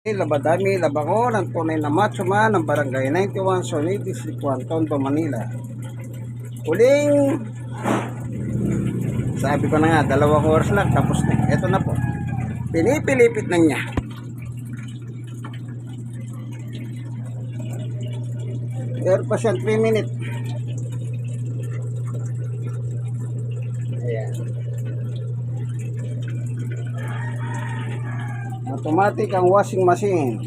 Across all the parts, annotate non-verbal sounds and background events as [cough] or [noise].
Labadami, Labango, ng tunay na macho man ng Barangay 91, Sonid, District 1, Tondo, Manila. Uling, sabi ko na nga, dalawang oras lang, tapos na. Ito na po. Pinipilipit na niya. Meron pa siyang 3 minutes. Automatic ang washing machine.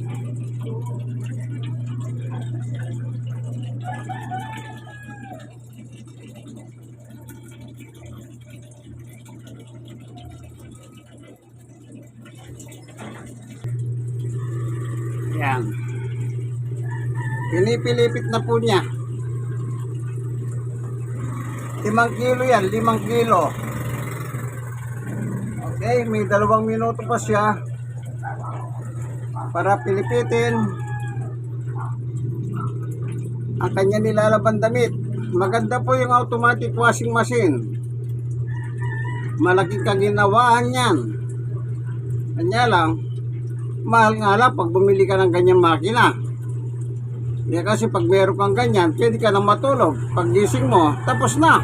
Yan. Pinipilipit na po niya. Limang kilo yan, limang kilo. Okay, may dalawang minuto pa siya para pilipitin ang kanya nilalaban damit. Maganda po yung automatic washing machine. Malaking kaginawaan yan. Kanya lang, mahal nga lang pag bumili ka ng ganyang makina. Hindi kasi pag meron kang ganyan, pwede ka nang matulog. Pag gising mo, tapos na.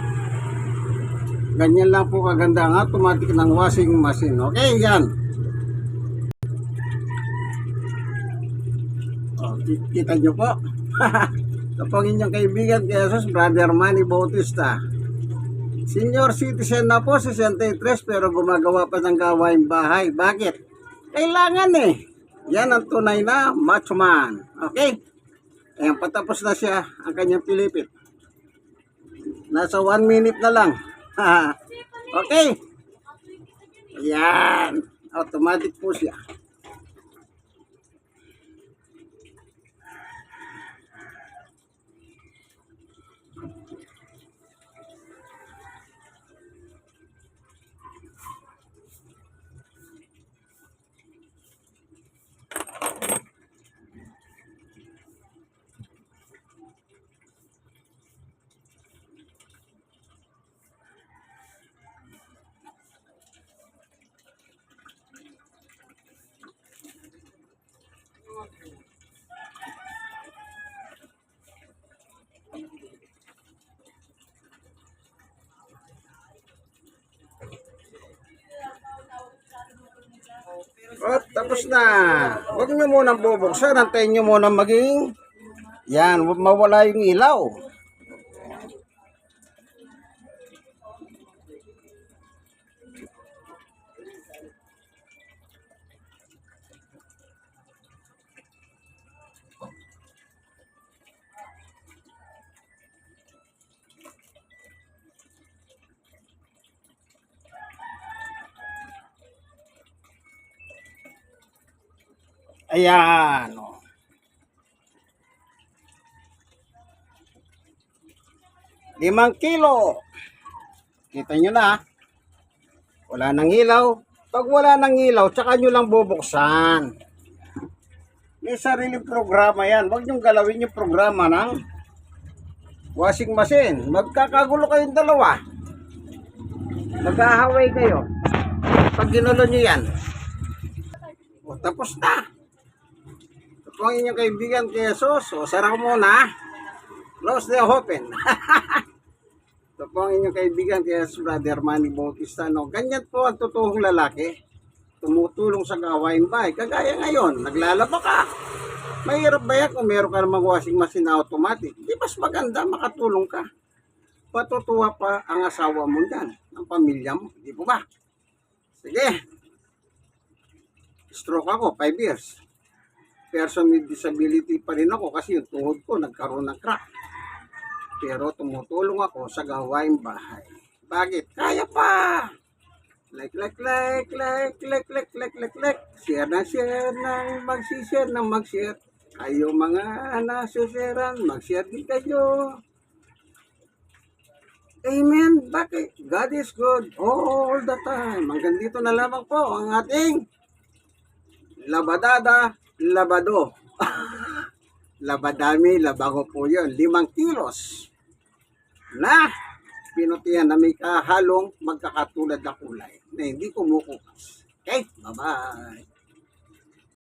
Ganyan lang po kaganda ang automatic ng washing machine. Okay, yan. Kita nyo po. [laughs] Ito po ang inyong kaibigan kay Jesus, Brother Manny Bautista. Senior citizen na po, 63, pero gumagawa pa ng gawaing bahay. Bakit? Kailangan eh. Yan ang tunay na macho man. Okay? Ayan, patapos na siya ang kanyang pilipit. Nasa 1 minute na lang. [laughs] okay? Ayan. Automatic po siya. Tapos na. Huwag nyo munang bubuksan. Antayin nyo muna maging yan, mawala yung ilaw. Ayan. oh. Limang kilo. Kita nyo na. Wala nang ilaw. Pag wala nang ilaw, tsaka nyo lang bubuksan. May sariling programa yan. Huwag nyo galawin yung programa ng washing machine. Magkakagulo kayong dalawa. Magkahaway kayo. Pag ginulo nyo yan. O, tapos na. Po ang inyong kaibigan kay Jesus. O, sarang muna. Close the open. [laughs] Ito po ang inyong kaibigan kay Jesus, Brother Manny Bautista. No? Ganyan po ang totoong lalaki. Tumutulong sa gawain bahay. Kagaya ngayon, naglalaba ka. Mahirap ba yan kung meron ka namang washing machine na automatic? Di mas maganda makatulong ka. Patutuwa pa ang asawa mo dyan, ang pamilya mo. Di po ba? Sige, stroke ako, 5 years. Person with disability pa rin ako kasi yung tuhod ko nagkaroon ng crack. Pero tumutulong ako sa gawaing bahay. Bakit? Kaya pa! Like, like, like, like, like, like, like, like, like. Share na share ng magsishare ng mag-share. Kayo mga nasuseran, mag-share din kayo. Amen. Bakit? God is good all the time. Hanggang dito na lamang po ang ating labadada, labado. [laughs] Labadami, labago po yun. Limang kilos na pinutihan na may kahalong magkakatulad na kulay na hindi kumukupas. Okay? Bye-bye.